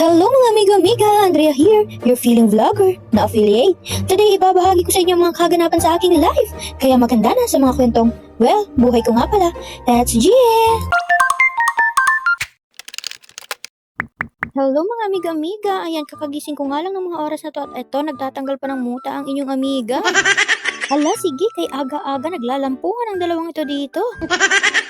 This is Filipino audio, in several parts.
Hello mga amigo-amiga, Andrea here, your feeling vlogger na affiliate. Today, ibabahagi ko sa inyo mga kaganapan sa aking life. Kaya maganda na sa mga kwentong, well, buhay ko nga pala. Let's Gia! Hello mga amiga-amiga, ayan kakagising ko nga lang ng mga oras na to at eto, nagtatanggal pa ng muta ang inyong amiga. Hala, sige, kay aga-aga naglalampungan ang dalawang ito dito.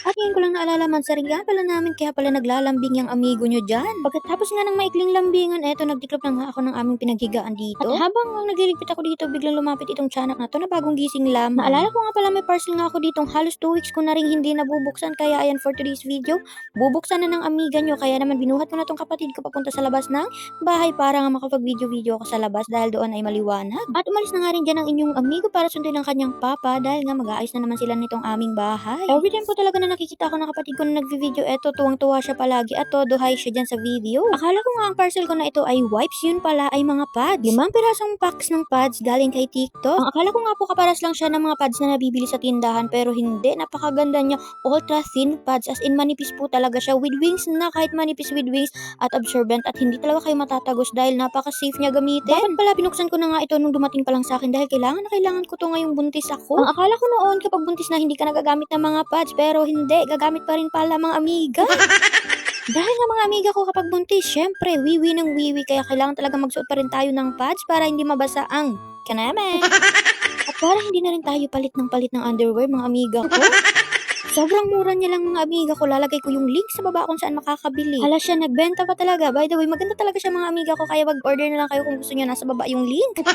At ngayon ko lang naalala man sa rin pala namin kaya pala naglalambing yung amigo nyo dyan. Pagkatapos nga ng maikling lambingan, eto nagtiklop na nga ako ng aming pinaghigaan dito. At habang ang nagliligpit ako dito, biglang lumapit itong tiyanak na to na bagong gising lamang. Naalala ko nga pala may parcel nga ako ditong halos 2 weeks ko na rin hindi nabubuksan kaya ayan for today's video, bubuksan na ng amiga nyo kaya naman binuhat ko na tong kapatid ko papunta sa labas ng bahay para nga makapag-video-video ako sa labas dahil doon ay maliwanag. At umalis na nga rin dyan ang inyong amigo para sundin ang kanyang papa dahil nga mag-aayos na naman sila nitong aming bahay. Every time po talaga na nakikita ko ng kapatid ko na nagvi-video, eto tuwang-tuwa siya palagi at todo high siya dyan sa video. Akala ko nga ang parcel ko na ito ay wipes, yun pala ay mga pads. Limang pirasong packs ng pads galing kay TikTok. Ang akala ko nga po kaparas lang siya ng mga pads na nabibili sa tindahan pero hindi, napakaganda niya. Ultra thin pads as in manipis po talaga siya with wings na kahit manipis with wings at absorbent at hindi talaga kayo matatagos dahil napaka-safe niya gamitin. Dapat pala binuksan ko na nga ito nung dumating pa lang sa akin dahil kailangan na kailangan ko to ngayong buntis ako. Ang akala ko noon kapag buntis na hindi ka nagagamit ng mga pads pero hindi, gagamit pa rin pala mga amiga. Dahil nga mga amiga ko kapag buntis, syempre, wiwi ng wiwi kaya kailangan talaga magsuot pa rin tayo ng pads para hindi mabasa ang kaname. At para hindi na rin tayo palit ng palit ng underwear mga amiga ko. Sobrang mura niya lang mga amiga ko. Lalagay ko yung link sa baba kung saan makakabili. Hala siya, nagbenta pa talaga. By the way, maganda talaga siya mga amiga ko. Kaya mag-order na lang kayo kung gusto niyo nasa baba yung link.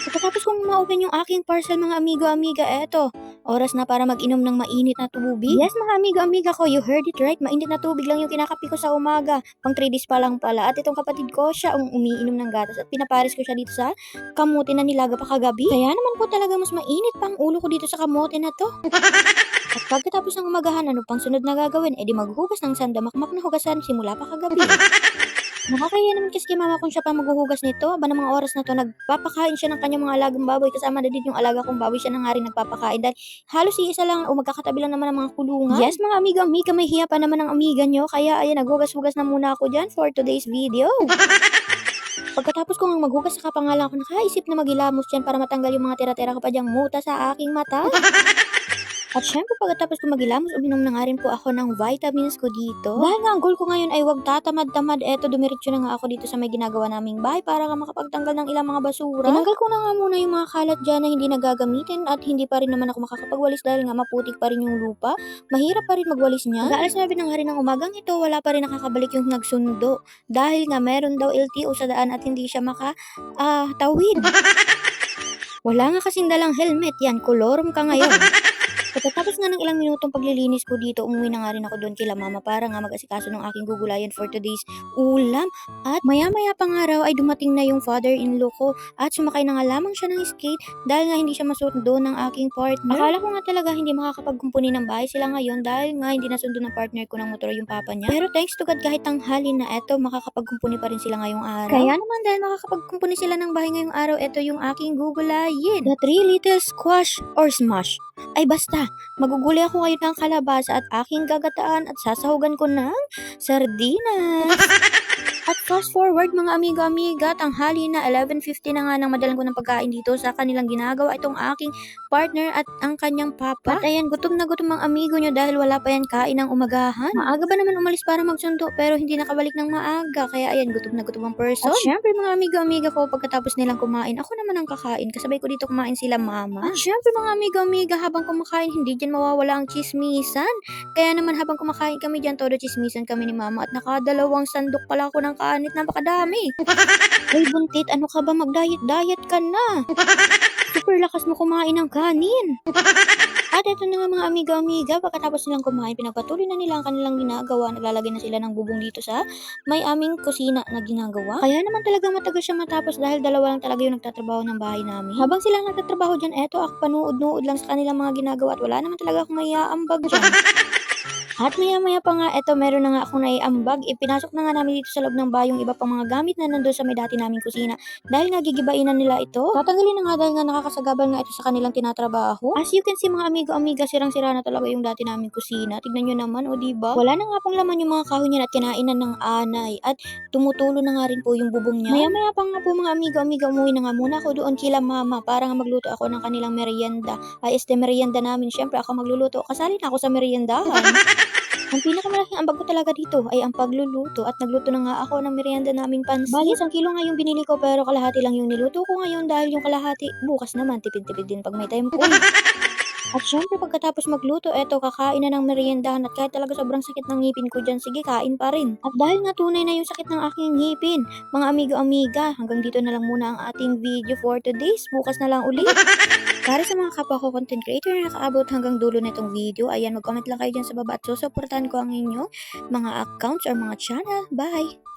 Pagkatapos kong ma-open yung aking parcel mga amigo-amiga, eto. Oras na para mag-inom ng mainit na tubig. Yes mga amigo-amiga ko, you heard it right. Mainit na tubig lang yung kinakapi ko sa umaga. Pang 3 days pa lang pala. At itong kapatid ko, siya ang umiinom ng gatas. At pinaparis ko siya dito sa kamote na nilaga pa kagabi. Kaya naman po talaga mas mainit pa ang ulo ko dito sa kamote na to. At pagkatapos ng umagahan, ano pang sunod na gagawin? E di maghuhugas ng sandamakmak na hugasan simula pa kagabi. Nakakaya naman kasi kay mama kung siya pa maghuhugas nito. Aba ng mga oras na to, nagpapakain siya ng kanyang mga alagang baboy. Kasama na din yung alaga kong baboy siya na nga rin nagpapakain. Dahil halos iisa lang o magkakatabi lang naman ang mga kulungan. Yes mga amiga, amiga, may hiya pa naman ang amiga nyo. Kaya ayan, naghugas-hugas na muna ako dyan for today's video. Pagkatapos ko nga maghugas sa kapangalan ko, nakaisip na magilamos dyan para matanggal yung mga tira-tira ka pa dyang muta sa aking mata. At syempre pagkatapos ko magilamos, uminom na nga rin po ako ng vitamins ko dito. Dahil nga ang goal ko ngayon ay wag tatamad-tamad, eto dumiretso na nga ako dito sa may ginagawa naming bahay para nga makapagtanggal ng ilang mga basura. Tinanggal ko na nga muna yung mga kalat dyan na hindi nagagamitin at hindi pa rin naman ako makakapagwalis dahil nga maputik pa rin yung lupa. Mahirap pa rin magwalis niya. Mag-aalas 9 ng hari ng umagang ito, wala pa rin nakakabalik yung nagsundo. Dahil nga meron daw LTO sa daan at hindi siya maka ah, tawid. Wala nga kasing dalang helmet yan, kolorum ka ngayon. Pagkatapos nga ng ilang minutong paglilinis ko dito, umuwi na nga rin ako doon kila mama para nga mag-asikaso ng aking gugulayan for today's ulam. At maya-maya pang araw ay dumating na yung father-in-law ko at sumakay na nga lamang siya ng skate dahil nga hindi siya masundo ng aking partner. Akala ko nga talaga hindi makakapagkumpuni ng bahay sila ngayon dahil nga hindi nasundo ng partner ko ng motor yung papa niya. Pero thanks to God kahit tanghali na eto, makakapagkumpuni pa rin sila ngayong araw. Kaya naman dahil makakapagkumpuni sila ng bahay ngayong araw, eto yung aking gugulayin. The 3 little squash or smash. Ay basta, maguguli ako ngayon ng kalabasa at aking gagataan at sasahugan ko ng sardinas. At fast forward mga amigo-amiga, tanghali na 11.50 na nga nang madalan ko ng pagkain dito sa kanilang ginagawa itong aking partner at ang kanyang papa. At ayan, gutom na gutom ang amigo nyo dahil wala pa yan kain ng umagahan. Maaga ba naman umalis para magsundo pero hindi nakabalik ng maaga. Kaya ayan, gutom na gutom ang person. At syempre mga amigo-amiga ko, pagkatapos nilang kumain, ako naman ang kakain. Kasabay ko dito kumain sila mama. At syempre mga amigo-amiga, habang kumakain, hindi dyan mawawala ang chismisan. Kaya naman habang kumakain kami dyan, todo chismisan kami ni mama at nakadalawang sandok pala ako ng kaanit, napakadami. Ay buntit, ano ka ba mag-diet-diet ka na? Super lakas mo kumain ng kanin. At ito na nga mga amiga-amiga, pagkatapos nilang kumain, pinagpatuloy na nila ang kanilang ginagawa. Naglalagay na sila ng bubong dito sa may aming kusina na ginagawa. Kaya naman talaga matagal siya matapos dahil dalawa lang talaga yung nagtatrabaho ng bahay namin. Habang sila nagtatrabaho dyan, eto ako panuod-nuod lang sa kanilang mga ginagawa at wala naman talaga akong maiaambag dyan. At maya-maya pa nga, eto meron na nga akong naiambag. Ipinasok na nga namin dito sa loob ng bahay yung iba pang mga gamit na nandun sa may dati naming kusina. Dahil nga gigibainan nila ito. Tatanggalin na nga dahil nga nakakasagabal nga ito sa kanilang tinatrabaho. As you can see mga amigo-amiga, sirang-sira na talaga yung dati naming kusina. Tignan nyo naman, o diba? Wala na nga pong laman yung mga kahoy niya at kinainan ng anay. At tumutulo na nga rin po yung bubong niya. Maya-maya pa nga po mga amigo-amiga, umuwi na nga muna ako doon kila mama para nga magluto ako ng kanilang merienda. Ay, este merienda namin. Siyempre ako magluluto. Kasali na ako sa meriendahan. Ang pinakamalaking ambag ko talaga dito ay ang pagluluto at nagluto na nga ako ng merienda naming pansit. Bali, isang kilo nga yung binili ko pero kalahati lang yung niluto ko ngayon dahil yung kalahati bukas naman tipid-tipid din pag may time po. At syempre pagkatapos magluto, eto kakain na ng meriendahan at kahit talaga sobrang sakit ng ngipin ko dyan, sige kain pa rin. At dahil nga tunay na yung sakit ng aking ngipin, mga amigo-amiga, hanggang dito na lang muna ang ating video for today's. Bukas na lang ulit. Para sa mga kapwa ko content creator na nakaabot hanggang dulo na itong video, ayan, mag-comment lang kayo dyan sa baba at susuportahan ko ang inyong mga accounts or mga channel. Bye!